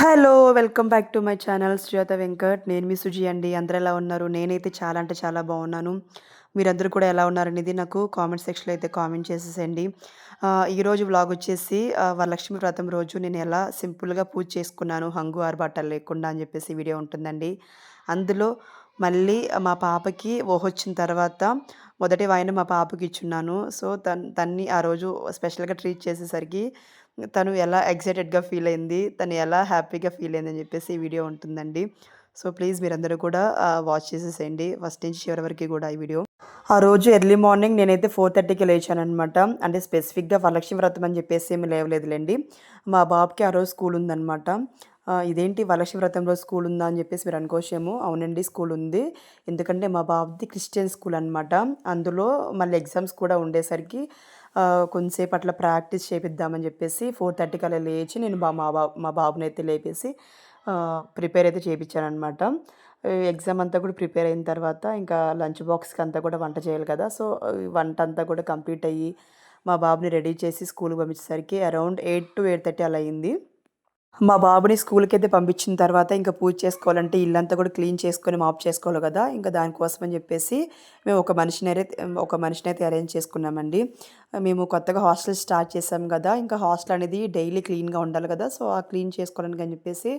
Hello welcome back to my channel Sujatha Venkat. నేను మీ సుజీ అండి. అందరు ఎలా ఉన్నారు? నేనైతే చాలా అంటే చాలా బాగున్నాను. మీరందరూ కూడా ఎలా ఉన్నారనేది నాకు కామెంట్ సెక్షన్లో అయితే కామెంట్ చేసేసండి ఈరోజు వ్లాగ్ వచ్చేసి వరలక్ష్మి వ్రతం రోజు నేను ఎలా సింపుల్గా పూజ చేసుకున్నాను హంగు ఆరు బట్టలు లేకుండా అని చెప్పేసి వీడియో ఉంటుందండి. అందులో మళ్ళీ మా పాపకి ఓహొచ్చిన తర్వాత మొదటి వాయిన మా పాపకి ఇచ్చున్నాను. సో తన్ తన్ని ఆ రోజు స్పెషల్గా ట్రీట్ చేసేసరికి తను ఎలా ఎగ్జైటెడ్గా ఫీల్ అయింది తను ఎలా హ్యాపీగా ఫీల్ అయింది అని చెప్పేసి ఈ వీడియో ఉంటుందండి. సో ప్లీజ్ మీరందరూ కూడా వాచ్ చేసేసేయండి. ఫస్ట్ నుంచి చివరి వరకు కూడా ఈ వీడియో. ఆ రోజు ఎర్లీ మార్నింగ్ నేనైతే ఫోర్ థర్టీకి లేచాను అనమాట అంటే స్పెసిఫిక్గా వరలక్ష్మి వ్రతం అని చెప్పేసి ఏమి లేవలేదులేండి. మా బాబుకి ఆ రోజు స్కూల్ ఉందన్నమాట. ఇదేంటి వరలక్ష్మి వ్రతంలో స్కూల్ ఉందా అని చెప్పేసి మీరు అనుకోవచ్చేమో. అవునండి స్కూల్ ఉంది. ఎందుకంటే మా బాబుది క్రిస్టియన్ స్కూల్ అనమాట అందులో మళ్ళీ ఎగ్జామ్స్ కూడా ఉండేసరికి కొంతసేపు అట్లా ప్రాక్టీస్ చేపిద్దామని చెప్పేసి ఫోర్ థర్టీకి అలా లేచి నేను బా మా బాబు మా బాబుని అయితే లేపేసి ప్రిపేర్ అయితే చేయించానమాట అనమాట ఎగ్జామ్ అంతా కూడా ప్రిపేర్ అయిన తర్వాత ఇంకా లంచ్ బాక్స్కి అంతా కూడా వంట చేయాలి కదా సో వంట అంతా కూడా కంప్లీట్ అయ్యి మా బాబుని రెడీ చేసి స్కూల్కి పంపించేసరికి around eight to eight thirty అలా అయింది. మా బాబుని స్కూల్కి అయితే పంపించిన తర్వాత ఇంకా పూజ చేసుకోవాలంటే ఇల్లంతా కూడా క్లీన్ చేసుకొని మాప్ చేసుకోవాలి కదా ఇంకా దానికోసం అని చెప్పేసి మేము ఒక మనిషిని ఒక మనిషిని అయితే అరేంజ్ చేసుకున్నామండి. మేము కొత్తగా హాస్టల్ స్టార్ట్ చేసాం కదా ఇంకా హాస్టల్ అనేది డైలీ క్లీన్గా ఉండాలి కదా సో ఆ క్లీన్ చేసుకోవడానికి అని చెప్పేసి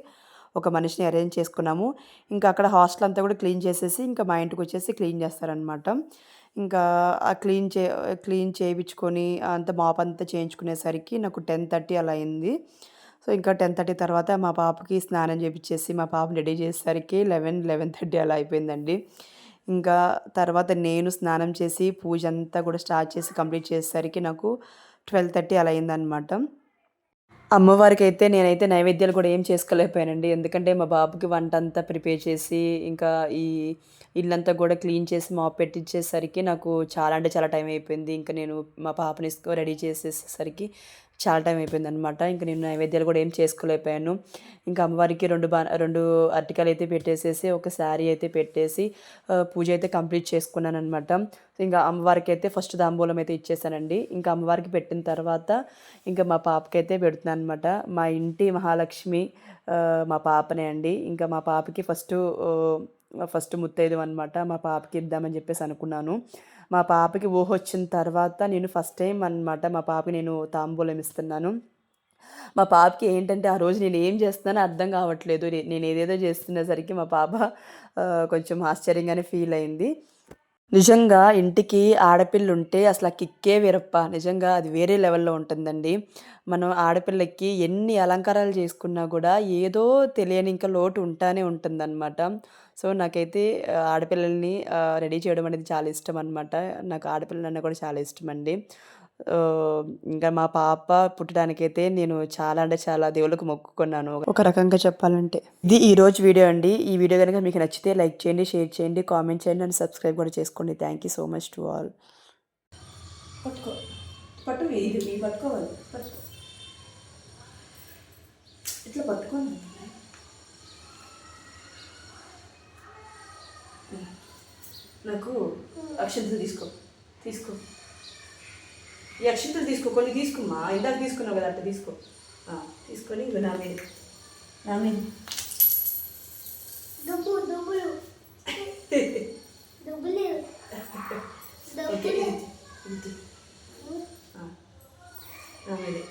ఒక మనిషిని అరేంజ్ చేసుకున్నాము. ఇంకా అక్కడ హాస్టల్ అంతా కూడా క్లీన్ చేసేసి ఇంకా మా ఇంటికి వచ్చేసి క్లీన్ చేస్తారనమాట ఇంకా ఆ క్లీన్ చే క్లీన్ చేయించుకొని అంత మాప్ అంతా చేయించుకునేసరికి నాకు టెన్ థర్టీ అలా అయింది. సో ఇంకా టెన్ థర్టీ తర్వాత మా పాపకి స్నానం చేపించేసి మా పాపని రెడీ చేసేసరికి లెవెన్ లెవెన్ థర్టీ అలా అయిపోయిందండి. ఇంకా తర్వాత నేను స్నానం చేసి పూజ అంతా కూడా స్టార్ట్ చేసి కంప్లీట్ చేసేసరికి నాకు ట్వెల్వ్ థర్టీ అలా అయిందనమాట అమ్మవారికి అయితే నేనైతే నైవేద్యాలు కూడా ఏం చేసుకోలేకపోయానండి. ఎందుకంటే మా బాబుకి వంట అంతా ప్రిపేర్ చేసి ఇంకా ఈ ఇల్లంతా కూడా క్లీన్ చేసి మాప్ పెట్టించేసరికి నాకు చాలా అంటే చాలా టైం అయిపోయింది. ఇంకా నేను మా పాపని రెడీ చేసేసరికి చాలా టైం అయిపోయింది అనమాట ఇంకా నేను నైవేద్యాలు కూడా ఏం చేసుకోలేకపోయాను. ఇంకా అమ్మవారికి రెండు బా రెండు అరటికాయలు అయితే పెట్టేసేసి ఒక శారీ అయితే పెట్టేసి పూజ అయితే కంప్లీట్ చేసుకున్నాను అనమాట ఇంకా అమ్మవారికి అయితే ఫస్ట్ దాంబూలం అయితే ఇచ్చేసానండి. ఇంకా అమ్మవారికి పెట్టిన తర్వాత ఇంకా మా పాపకి అయితే పెడుతున్నాను అనమాట మా ఇంటి మహాలక్ష్మి మా పాపనే అండి. ఇంకా మా పాపకి ఫస్ట్ ఫస్ట్ ముత్తైదు అనమాట మా పాపకి ఇద్దామని చెప్పేసి అనుకున్నాను. మా పాపకి ఊహ వచ్చిన తర్వాత నేను ఫస్ట్ టైం అనమాట మా పాపకి నేను తాంబూలం ఇస్తున్నాను. మా పాపకి ఏంటంటే ఆ రోజు నేను ఏం చేస్తున్నానో అర్థం కావట్లేదు. నేను ఏదేదో చేస్తున్నసరికి మా పాప కొంచెం ఆశ్చర్యంగానే ఫీల్ అయింది. నిజంగా ఇంటికి ఆడపిల్ల ఉంటే అసలు ఆ కిక్కే వేరప్ప. నిజంగా అది వేరే లెవెల్లో ఉంటుందండి. మనం ఆడపిల్లకి ఎన్ని అలంకారాలు చేసుకున్నా కూడా ఏదో తెలియని ఇంకా లోటు ఉంటానే ఉంటుందన్నమాట. సో నాకైతే ఆడపిల్లల్ని రెడీ చేయడం అనేది చాలా ఇష్టం అనమాట నాకు ఆడపిల్లలన్నా కూడా చాలా ఇష్టం అండి. ఇంకా మా పాప పుట్టడానికైతే నేను చాలా అంటే చాలా దేవుళ్ళకు మొక్కుకున్నాను. ఒక రకంగా చెప్పాలంటే. ఇది ఈ రోజు వీడియో అండి. ఈ వీడియో కనుక మీకు నచ్చితే లైక్ చేయండి షేర్ చేయండి కామెంట్ చేయండి అండ్ సబ్స్క్రైబ్ కూడా చేసుకోండి. Thank you so much to all. పట్టుకో. పట్టు ఇది నీ పట్టుకోవాలి. పట్టుకో. ఇట్లా పట్టుకోండి నాకు అక్షంతలు తీసుకో. తీసుకో. ఈ అక్షంతలు తీసుకో కొన్ని తీసుకోమ్మా ఇందాక తీసుకున్నావు కదా అట్లా తీసుకో. తీసుకొని ఇవి నా మీద. నా మీద. నా మీదే.